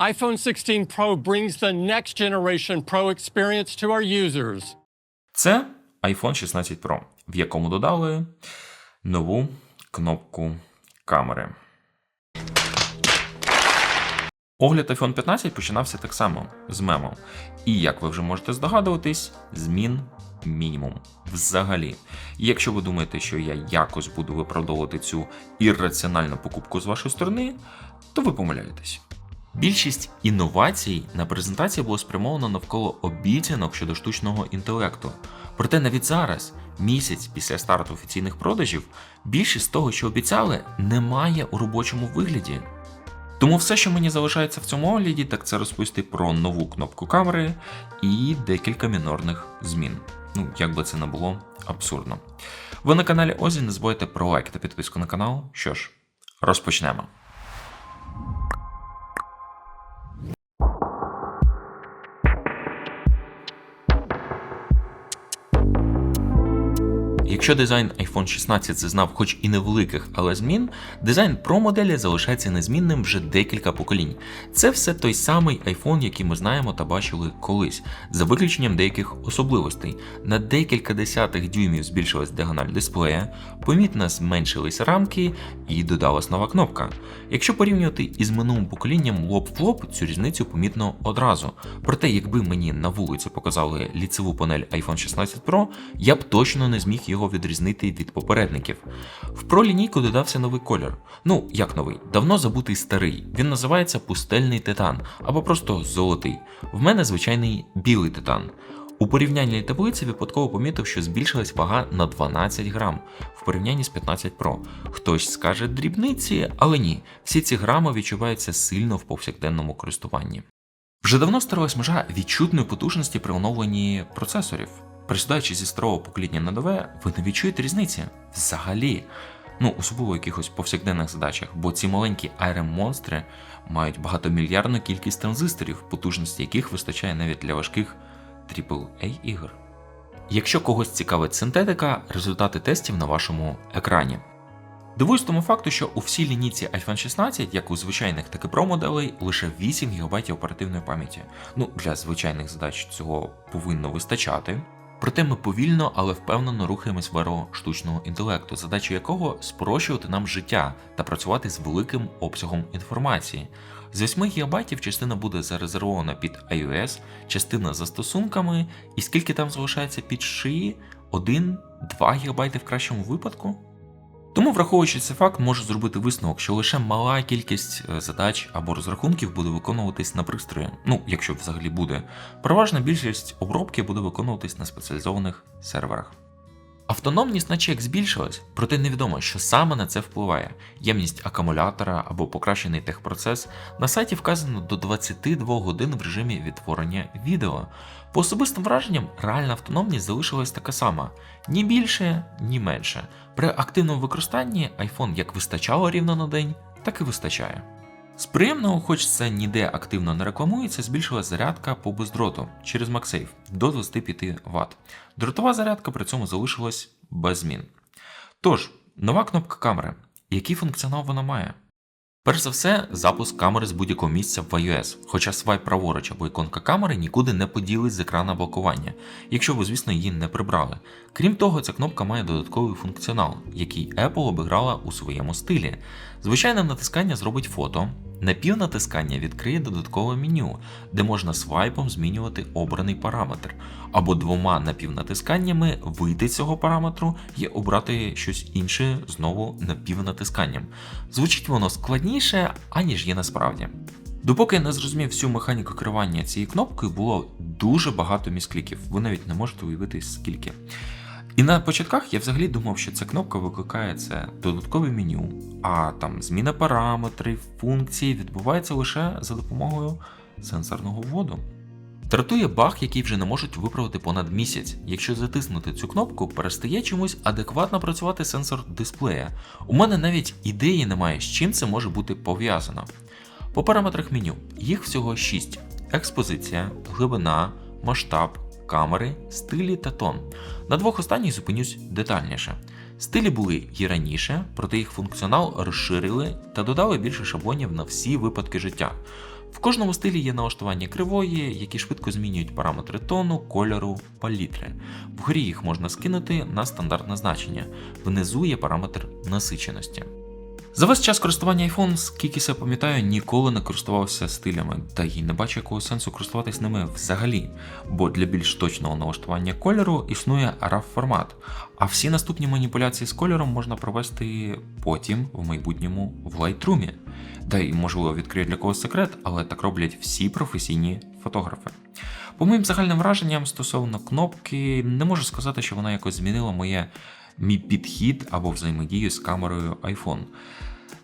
iPhone 16 Pro brings the next generation Pro experience to our users. Це iPhone 16 Pro, в якому додали нову кнопку камери. Огляд iPhone 15 починався так само з мемом. І як ви вже можете здогадуватись, змін мінімум. Взагалі. І якщо ви думаєте, що я якось буду виправдовувати цю ірраціональну покупку з вашої сторони, то ви помиляєтесь. Більшість інновацій на презентації було спрямовано навколо обіцянок щодо штучного інтелекту. Проте навіть зараз, місяць після старту офіційних продажів, більшість того, що обіцяли, немає у робочому вигляді. Тому все, що мені залишається в цьому огляді, так це розповісти про нову кнопку камери і декілька мінорних змін. Ну, як би це не було абсурдно. Ви на каналі Озі, не забувайте про лайк та підписку на канал. Що ж, розпочнемо. Якщо дизайн iPhone 16 зазнав хоч і невеликих, але змін, дизайн Pro моделі залишається незмінним вже декілька поколінь. Це все той самий iPhone, який ми знаємо та бачили колись, за виключенням деяких особливостей. На декілька десятих дюймів збільшилась діагональ дисплея, помітно зменшились рамки і додалась нова кнопка. Якщо порівнювати із минулим поколінням лоб в лоб, цю різницю помітно одразу. Проте, якби мені на вулиці показали ліцеву панель iPhone 16 Pro, я б точно не зміг його відрізнити від попередників. В Pro лінійку додався новий колір. Ну, як новий, давно забутий старий. Він називається пустельний титан або просто золотий. В мене звичайний білий титан. У порівняльній таблиці випадково помітив, що збільшилась вага на 12 грам в порівнянні з 15 Pro. Хтось скаже дрібниці, але ні, всі ці грами відчуваються сильно в повсякденному користуванні. Вже давно старалась межа відчутної потужності при оновленні процесорів. Присідаючи зі старого покоління на нове, ви не відчуєте різниці взагалі. Ну, особливо в якихось повсякденних задачах, бо ці маленькі ARM монстри мають багатомільярдну кількість транзисторів, потужності яких вистачає навіть для важких AAA ігор. Якщо когось цікавить синтетика, результати тестів на вашому екрані. Дивуюсь тому факту, що у всій лінійці iPhone 16, як у звичайних, так і Pro моделей, лише 8 ГБ оперативної пам'яті. Ну, для звичайних задач цього повинно вистачати. Проте ми повільно, але впевнено рухаємось в еру штучного інтелекту, задача якого спрощувати нам життя та працювати з великим обсягом інформації. З 8 ГБ частина буде зарезервована під iOS, частина застосунками, і скільки там залишається під шиї? 1-2 ГБ в кращому випадку? Тому, враховуючи цей факт, можу зробити висновок, що лише мала кількість е, задач або розрахунків буде виконуватись на пристрої, ну якщо взагалі буде. Переважна більшість обробки буде виконуватись на спеціалізованих серверах. Автономність наче як збільшилась, проте невідомо, що саме на це впливає. Ємність акумулятора або покращений техпроцес на сайті вказано до 22 годин в режимі відтворення відео. По особистим враженням, реальна автономність залишилась така сама: ні більше, ні менше. При активному використанні iPhone як вистачало рівно на день, так і вистачає. З приємного, хоч це ніде активно не рекламується, збільшилась зарядка по бездроту через MagSafe до 25 Вт. Дротова зарядка при цьому залишилась без змін. Тож, нова кнопка камери. Який функціонал вона має? Перш за все, запуск камери з будь-якого місця в iOS, хоча свайп праворуч або іконка камери нікуди не поділить з екрана блокування, якщо ви, звісно, її не прибрали. Крім того, ця кнопка має додатковий функціонал, який Apple обіграла у своєму стилі. Звичайне натискання зробить фото. Напівнатискання відкриє додаткове меню, де можна свайпом змінювати обраний параметр, або двома напівнатисканнями вийти цього параметру і обрати щось інше знову напівнатисканням. Звучить воно складніше, аніж є насправді. Допоки я не зрозумів всю механіку керування цією кнопкою, було дуже багато міскліків, ви навіть не можете уявити скільки. І на початках я взагалі думав, що ця кнопка викликає це додаткове меню, а там зміна параметрів, функцій відбувається лише за допомогою сенсорного вводу. Дратує баг, який вже не можуть виправити понад місяць. Якщо затиснути цю кнопку, перестає чомусь адекватно працювати сенсор дисплея. У мене навіть ідеї немає, з чим це може бути пов'язано. По параметрах меню їх всього 6: експозиція, глибина, масштаб, камери, стилі та тон. На двох останніх зупинюсь детальніше. Стилі були і раніше, проте їх функціонал розширили та додали більше шаблонів на всі випадки життя. В кожному стилі є налаштування кривої, які швидко змінюють параметри тону, кольору, палітри. Вгорі їх можна скинути на стандартне значення. Внизу є параметр насиченості. За весь час користування iPhone, скільки себе пам'ятаю, ніколи не користувався стилями, та й не бачу якого сенсу користуватись ними взагалі, бо для більш точного налаштування кольору існує RAW формат, а всі наступні маніпуляції з кольором можна провести потім в майбутньому в Lightroom. Та й можливо відкрию для когось секрет, але так роблять всі професійні фотографи. По моїм загальним враженням стосовно кнопки, не можу сказати, що вона якось змінила моє мій підхід або взаємодію з камерою iPhone.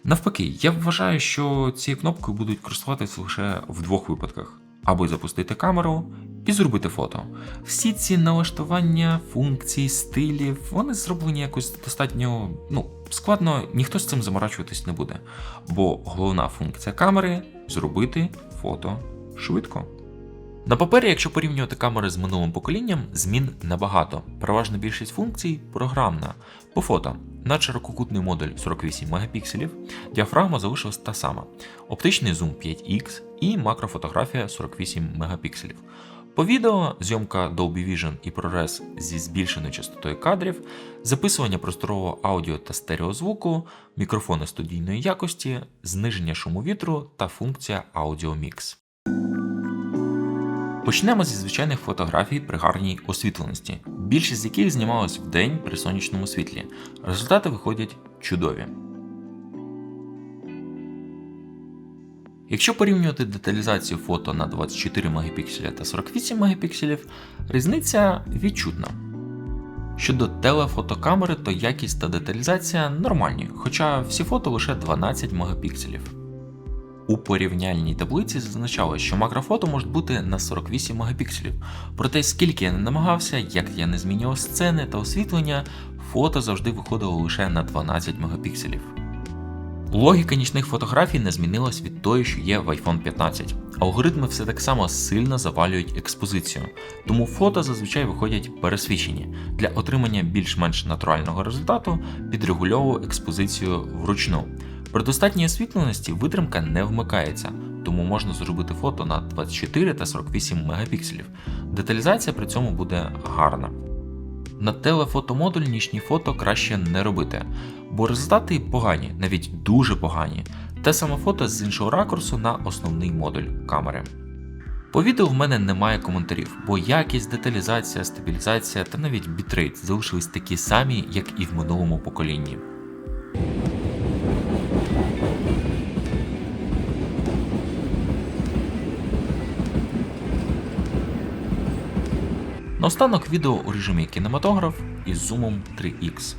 Навпаки, я вважаю, що цією кнопкою будуть користуватися лише в двох випадках: або запустити камеру і зробити фото. Всі ці налаштування, функцій, стилів, вони зроблені якось достатньо ну, складно, ніхто з цим заморачуватись не буде. Бо головна функція камери зробити фото швидко. На папері, якщо порівнювати камери з минулим поколінням, змін набагато. Переважна більшість функцій програмна. По фото, над ширококутний модуль 48 мегапікселів, діафрагма залишилась та сама, оптичний зум 5X і макрофотографія 48 мегапікселів. По відео зйомка Dolby Vision і ProRes зі збільшеною частотою кадрів, записування просторового аудіо та стереозвуку, мікрофони студійної якості, зниження шуму вітру та функція Audio Mix. Почнемо зі звичайних фотографій при гарній освітленості, більшість з яких знімалась в день при сонячному світлі. Результати виходять чудові. Якщо порівнювати деталізацію фото на 24 мегапікселя та 48 мегапікселів, різниця відчутна. Щодо телефотокамери, то якість та деталізація нормальні, хоча всі фото лише 12 мегапікселів. У порівняльній таблиці зазначалось, що макрофото можуть бути на 48 мегапікселів. Проте скільки я не намагався, як я не змінював сцени та освітлення, фото завжди виходило лише на 12 мегапікселів. Логіка нічних фотографій не змінилась від тої, що є в iPhone 15. Алгоритми все так само сильно завалюють експозицію, тому фото зазвичай виходять пересвічені. Для отримання більш-менш натурального результату підрегульовую експозицію вручну. При достатній освітленості витримка не вмикається, тому можна зробити фото на 24 та 48 мегапікселів. Деталізація при цьому буде гарна. На телефотомодуль нічні фото краще не робити, бо результати погані, навіть дуже погані. Те саме фото з іншого ракурсу на основний модуль камери. По відео в мене немає коментарів, бо якість, деталізація, стабілізація та навіть бітрейт залишились такі самі, як і в минулому поколінні. Наостанок відео у режимі кінематограф із зумом 3X.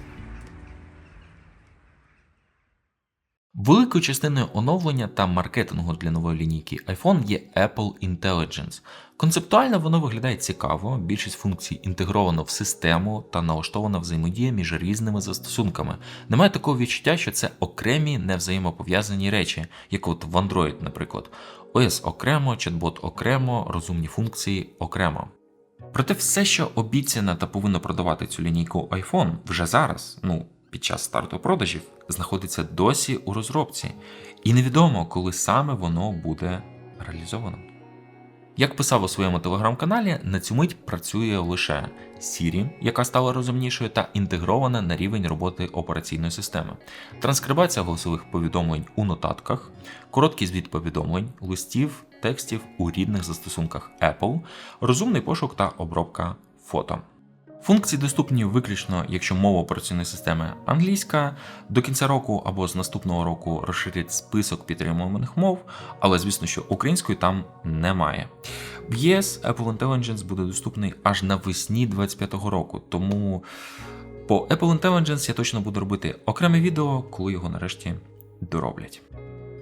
Великою частиною оновлення та маркетингу для нової лінійки iPhone є Apple Intelligence. Концептуально воно виглядає цікаво, більшість функцій інтегровано в систему та налаштована взаємодія між різними застосунками. Немає такого відчуття, що це окремі невзаємопов'язані речі, як от в Android, наприклад. OS окремо, чат-бот окремо, розумні функції окремо. Проте все, що обіцяно та повинно продавати цю лінійку iPhone вже зараз, ну під час старту продажів, знаходиться досі у розробці, і невідомо, коли саме воно буде реалізовано. Як писав у своєму телеграм-каналі, на цю мить працює лише Siri, яка стала розумнішою та інтегрована на рівень роботи операційної системи, транскрибація голосових повідомлень у нотатках, короткий звіт повідомлень, листів, текстів у рідних застосунках Apple, розумний пошук та обробка фото. Функції доступні виключно, якщо мова операційної системи англійська. До кінця року або з наступного року розширять список підтримуваних мов, але звісно, що української там немає. В ЄС Apple Intelligence буде доступний аж навесні 2025 року, тому по Apple Intelligence я точно буду робити окреме відео, коли його нарешті дороблять.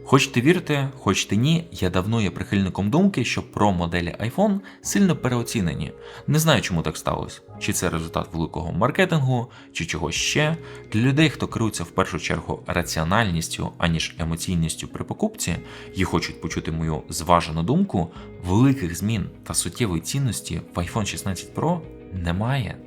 Хочете вірте, хочете ні, я давно є прихильником думки, що про моделі iPhone сильно переоцінені. Не знаю, чому так сталося. Чи це результат великого маркетингу, чи чогось ще. Для людей, хто керується в першу чергу раціональністю, аніж емоційністю при покупці, і хочуть почути мою зважену думку, великих змін та суттєвої цінності в iPhone 16 Pro немає.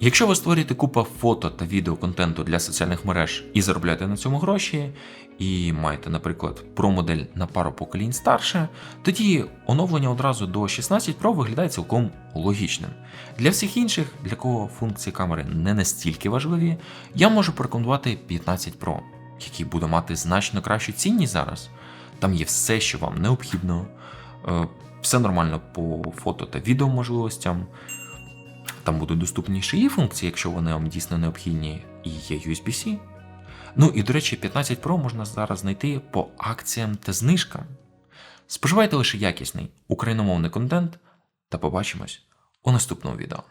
Якщо ви створюєте купа фото та відеоконтенту для соціальних мереж і заробляєте на цьому гроші, і маєте, наприклад, Pro модель на пару поколінь старше, тоді оновлення одразу до 16 Pro виглядає цілком логічним. Для всіх інших, для кого функції камери не настільки важливі, я можу порекомендувати 15 Pro, який буде мати значно кращу цінність зараз. Там є все, що вам необхідно, е, все нормально по фото та відео можливостям. Там будуть доступні ще і функції, якщо вони вам дійсно необхідні, і є USB-C. Ну і до речі, 15 Pro можна зараз знайти по акціям та знижкам. Споживайте лише якісний україномовний контент та побачимось у наступному відео.